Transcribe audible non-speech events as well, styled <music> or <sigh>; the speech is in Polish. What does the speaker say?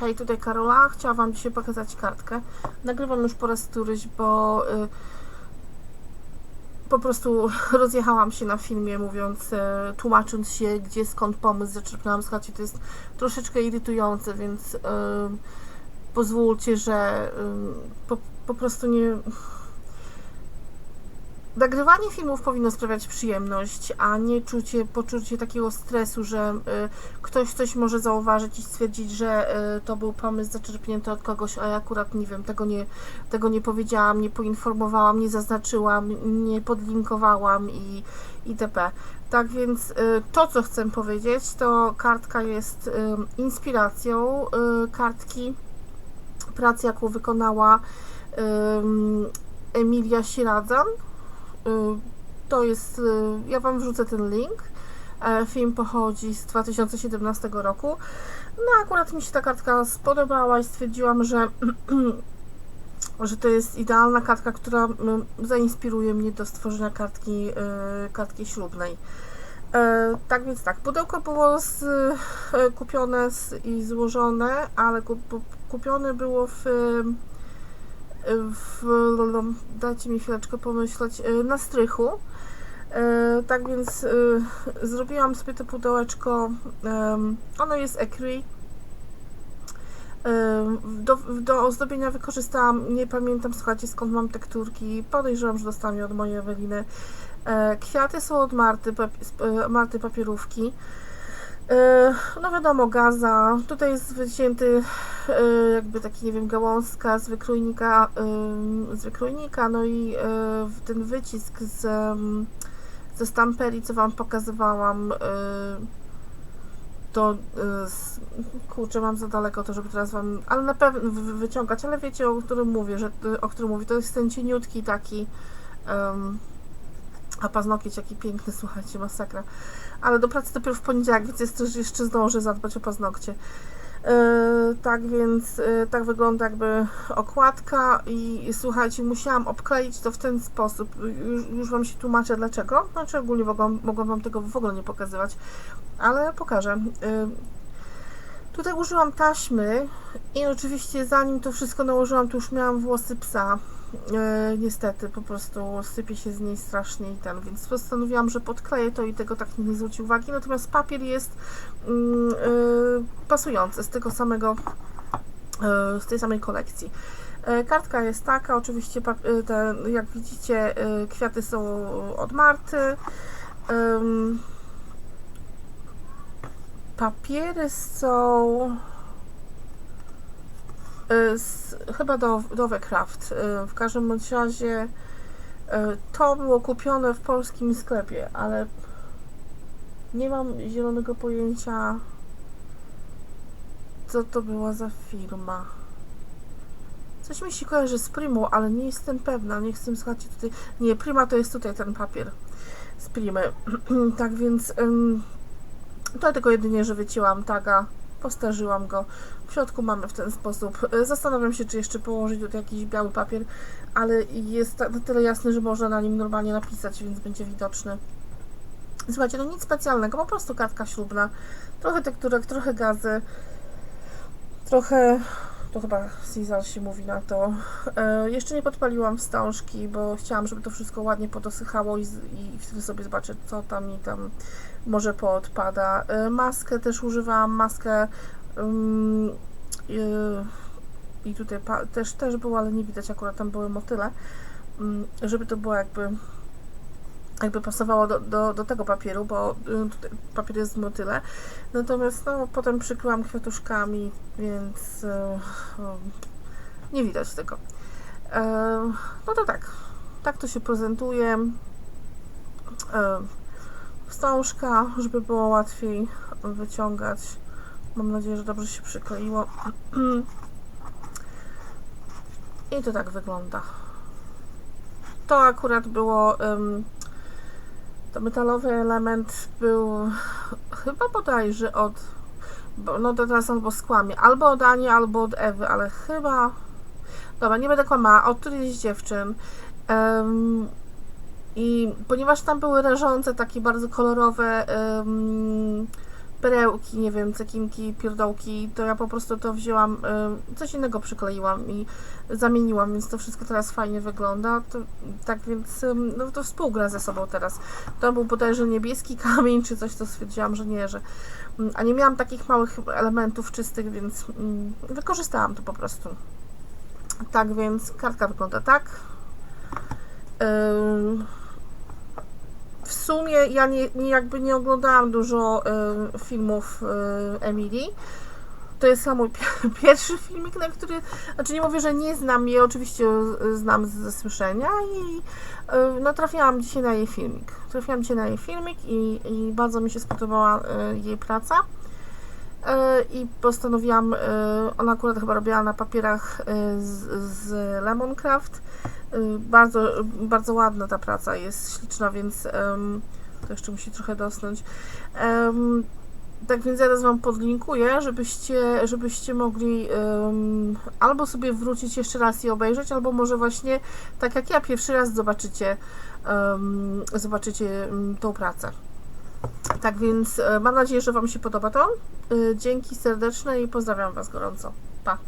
Hej, tutaj Karola. Chciałam Wam dzisiaj pokazać kartkę. Nagrywam już po raz któryś, bo y, po prostu <laughs> rozjechałam się na filmie, mówiąc, y, tłumacząc się, gdzie skąd pomysł zaczerpnęłam. Słuchajcie, to jest troszeczkę irytujące, więc y, pozwólcie, że y, po, po prostu nie. Nagrywanie filmów powinno sprawiać przyjemność, a nie czucie, poczucie takiego stresu, że y, ktoś coś może zauważyć i stwierdzić, że y, to był pomysł zaczerpnięty od kogoś, a ja akurat nie wiem, tego nie, tego nie powiedziałam, nie poinformowałam, nie zaznaczyłam, nie podlinkowałam i itp. Tak więc y, to, co chcę powiedzieć, to kartka jest y, inspiracją y, kartki pracy, jaką wykonała ym, Emilia Sieradzan. Y, To jest, y, ja Wam wrzucę ten link. E, Film pochodzi z 2017 roku. No akurat mi się ta kartka spodobała i stwierdziłam, że, <clears throat> że to jest idealna kartka, która zainspiruje mnie do stworzenia kartki, y, kartki ślubnej. E, Tak więc tak, pudełko było z, e, kupione z, i złożone, ale kup, kupione było w, w dajcie mi chwileczkę pomyśleć, e, na strychu. E, Tak więc e, zrobiłam sobie to pudełeczko. Ono jest. Em, Do, do ozdobienia wykorzystałam, nie pamiętam, słuchajcie, skąd mam tekturki. Podejrzewam, że dostałam je od mojej Eweliny. E, Kwiaty są od Marty, e, Marty papierówki. E, No wiadomo, gaza. Tutaj jest wycięty e, jakby taki, nie wiem, gałązka z wykrójnika, ym, z wykrójnika, no i e, ten wycisk z, ze stamperii, co Wam pokazywałam, e, to e, kurczę, mam za daleko to, żeby teraz Wam, ale na pewno wy- wyciągać, ale wiecie, o którym mówię, że, o którym mówię, to jest ten cieniutki taki a paznokieć jaki piękny, słuchajcie, masakra. Ale do pracy dopiero w poniedziałek, więc jest jeszcze zdążę zadbać o paznokcie. Yy, tak więc yy, tak wygląda jakby okładka i, i słuchajcie, musiałam obkleić to w ten sposób. Już, już Wam się tłumaczę dlaczego. Znaczy ogólnie mogłam Wam tego w ogóle nie pokazywać, ale pokażę. Yy, tutaj użyłam taśmy i oczywiście zanim to wszystko nałożyłam, to już miałam włosy psa. E, niestety, po prostu sypie się z niej strasznie i ten, więc postanowiłam, że podkleję to i tego tak nie zwróci uwagi. Natomiast papier jest mm, e, pasujący z tego samego, e, z tej samej kolekcji. Kartka jest taka, oczywiście te, jak widzicie kwiaty są od Marty. Papiery są z, chyba do, do. Y, W każdym razie y, to było kupione w polskim sklepie, ale nie mam zielonego pojęcia co to była za firma. Coś mi się kojarzy z Primą, ale nie jestem pewna. Nie chcę, słuchajcie, tutaj... Nie, Prima to jest tutaj ten papier z Primy. <clears throat> tak więc ym, to tylko jedynie, że wycięłam taga, postarzyłam go. W środku mamy w ten sposób. Y, Zastanawiam się, czy jeszcze położyć tutaj jakiś biały papier, ale jest na tyle jasny, że można na nim normalnie napisać, więc będzie widoczny. Słuchajcie, no nic specjalnego, po prostu kartka ślubna. Trochę tekturek, trochę gazy, trochę... To chyba Caesar się mówi na to. E, jeszcze nie podpaliłam wstążki, bo chciałam, żeby to wszystko ładnie podosychało i, i wtedy sobie zobaczę, co tam mi tam może poodpada. E, maskę też używałam, maskę ym, y, i tutaj też, też było, ale nie widać, akurat tam były motyle, ym, żeby to było jakby jakby pasowało do, do, do tego papieru, bo y, papier jest z motyle. Natomiast no, potem przykryłam kwiatuszkami, więc y, y, nie widać tego. E, no to tak, tak to się prezentuje. E, wstążka, żeby było łatwiej wyciągać. Mam nadzieję, że dobrze się przykleiło. <clears throat> I to tak wygląda. To akurat było. ym, to metalowy element był chyba bodajże od. No to teraz albo skłamie. Albo od Ani, albo od Ewy, ale chyba. Dobra, nie będę kłamała. Od którejś dziewczyn. Ym, I ponieważ tam były rażące, takie bardzo kolorowe ym, perełki, nie wiem, cekinki, pierdołki, to ja po prostu to wzięłam, y, coś innego przykleiłam i zamieniłam, więc to wszystko teraz fajnie wygląda. To, tak więc no, to współgra ze sobą teraz. To był bodajże niebieski <laughs> kamień czy coś, to stwierdziłam, że nie, że mm, a nie miałam takich małych elementów czystych, więc mm, wykorzystałam to po prostu. Tak więc kartka wygląda tak. Ym, w sumie ja nie, nie jakby nie oglądałam dużo y, filmów y. To jest chyba mój pi- pierwszy filmik, na który, znaczy nie mówię, że nie znam jej, oczywiście y, znam ze słyszenia i y, no trafiłam dzisiaj na jej filmik. Trafiłam dzisiaj na jej filmik i, i bardzo mi się spodobała y, jej praca. Y, I postanowiłam, y, ona akurat chyba robiła na papierach z, z Lemoncraft. Y, Bardzo, bardzo ładna ta praca jest, śliczna, więc em, to jeszcze musi trochę dosnąć. Em, tak więc ja teraz Wam podlinkuję, żebyście, żebyście mogli em, albo sobie wrócić jeszcze raz i obejrzeć, albo może właśnie tak jak ja pierwszy raz zobaczycie, em, zobaczycie tą pracę. Tak więc e, mam nadzieję, że Wam się podoba to. E, Dzięki serdeczne i pozdrawiam Was gorąco. Pa!